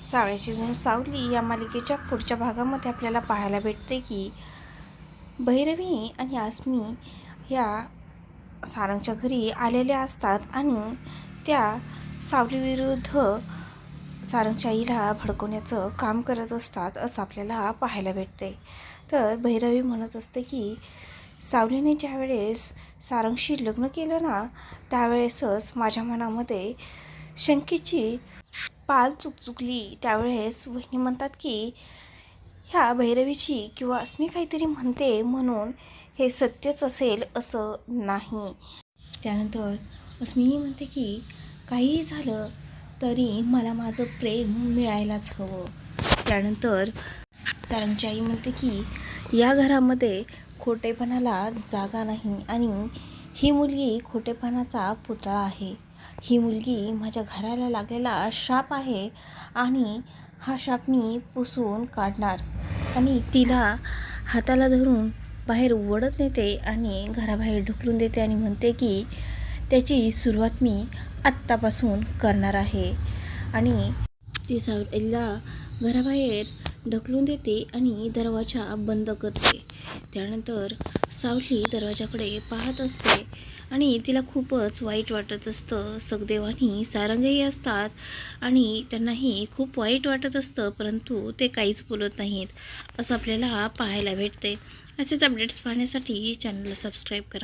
सावळ्याची जुन सावली या मालिकेच्या पुढच्या भागामध्ये आपल्याला पाहायला भेटते की भैरवी आणि आसमी या सारंगच्या घरी आलेल्या असतात आणि त्या सावलीविरुद्ध सारंगच्या आईला भडकवण्याचं काम करत असतात असं आपल्याला पाहायला भेटते. तर भैरवी म्हणत असते की सावलीने ज्यावेळेस सारंगशी लग्न केलं ना त्यावेळेसच माझ्या मनामध्ये शंकेची पाल चुकचुकली त्यावेळेस वहिनी म्हणतात की ह्या भैरवीची किंवा अस्मी काहीतरी म्हणते म्हणून हे सत्यच असेल असं नाही. त्यानंतर अस्मिही म्हणते की काहीही झालं तरी मला माझं प्रेम मिळायलाच हवं. त्यानंतर सारंगची आई म्हणते की या घरामध्ये खोटेपणाला जागा नाही आणि ही मुलगी खोटेपणाचा पुतळा आहे. ही मुलगी माझ्या घराला लागलेला शाप आहे आणि हा शाप मी पुसून काढणार. आणि तिला हाताला धरून बाहेर ओढत नेते आणि घराबाहेर ढकलून देते आणि म्हणते की त्याची सुरुवात मी आत्तापासून करणार आहे. आणि ती सावलीला घराबाहेर ढकलून देते आणि दरवाजा बंद करते. त्यानंतर सावली दरवाजाकडे पाहत असते आणि तिला खूपच वाईट वाटत असतं. सगदेवानी सारंगही असतात आणि त्यांनाही खूप वाईट वाटत असतं परंतु ते काहीच बोलत नाहीत असं आपल्याला पाहायला भेटते. असेच अपडेट्स पाहण्यासाठी चॅनलला सबस्क्राईब करा.